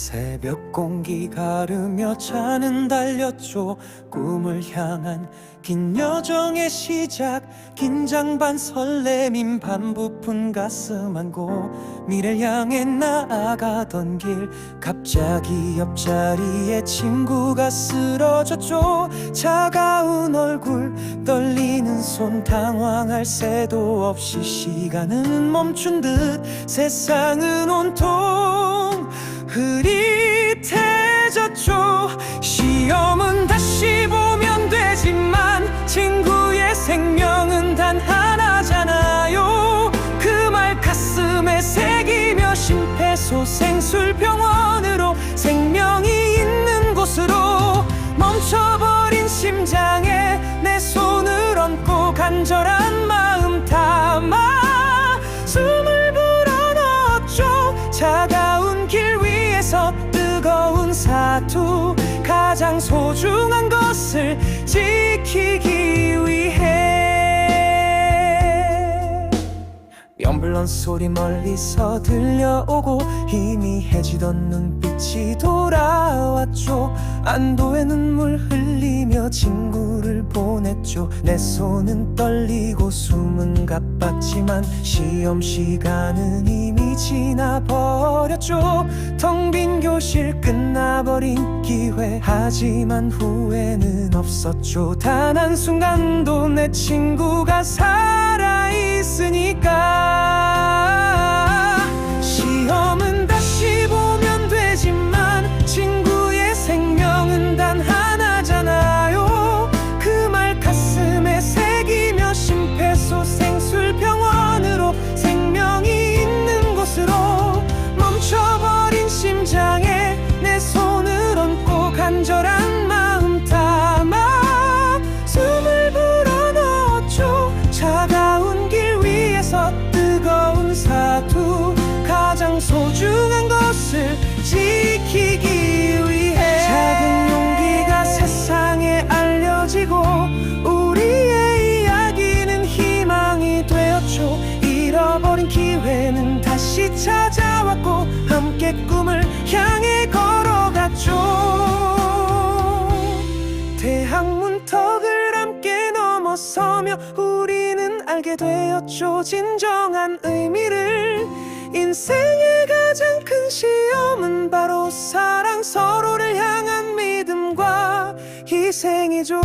새벽 공기 가르며 차는 달렸죠. 꿈을 향한 긴 여정의 시작. 긴장 반 설렘인 반 부푼 가슴 안고 미래를 향해 나아가던 길. 갑자기 옆자리에 친구가 쓰러졌죠. 차가운 얼굴 떨리는 손 당황할 새도 없이 시간은 멈춘 듯 세상은 온통 흐릿해졌죠. 시험은 다시 보면 되지만 친구의 생명은 단 하나잖아요. 그 말 가슴에 새기며 심폐소생술병원으로 생명이 있는 곳으로 멈춰버린 심장에 내 손을 얹고 간절한 마음 담아 숨을 위에서 뜨거운 사투 가장 소중한 것을 지키기 위해. 앰뷸런스 소리 멀리서 들려오고 희미해지던 눈빛이 돌아왔죠. 안도의 눈물 흘리며 친구를 보냈죠. 내 손은 떨리고 숨은 가빴지만 시험 시간은 이미 지나버렸죠. 텅 빈 교실 끝나버린 기회. 하지만 후회는 없었죠. 단 한순간도 내 친구가 살아있으니까 찾아왔고 함께 꿈을 향해 걸어갔죠. 대학 문턱을 함께 넘어서며 우리는 알게 되었죠. 진정한 의미를. 인생의 가장 큰 시험은 바로 사랑 서로를 향한 믿음과 희생이죠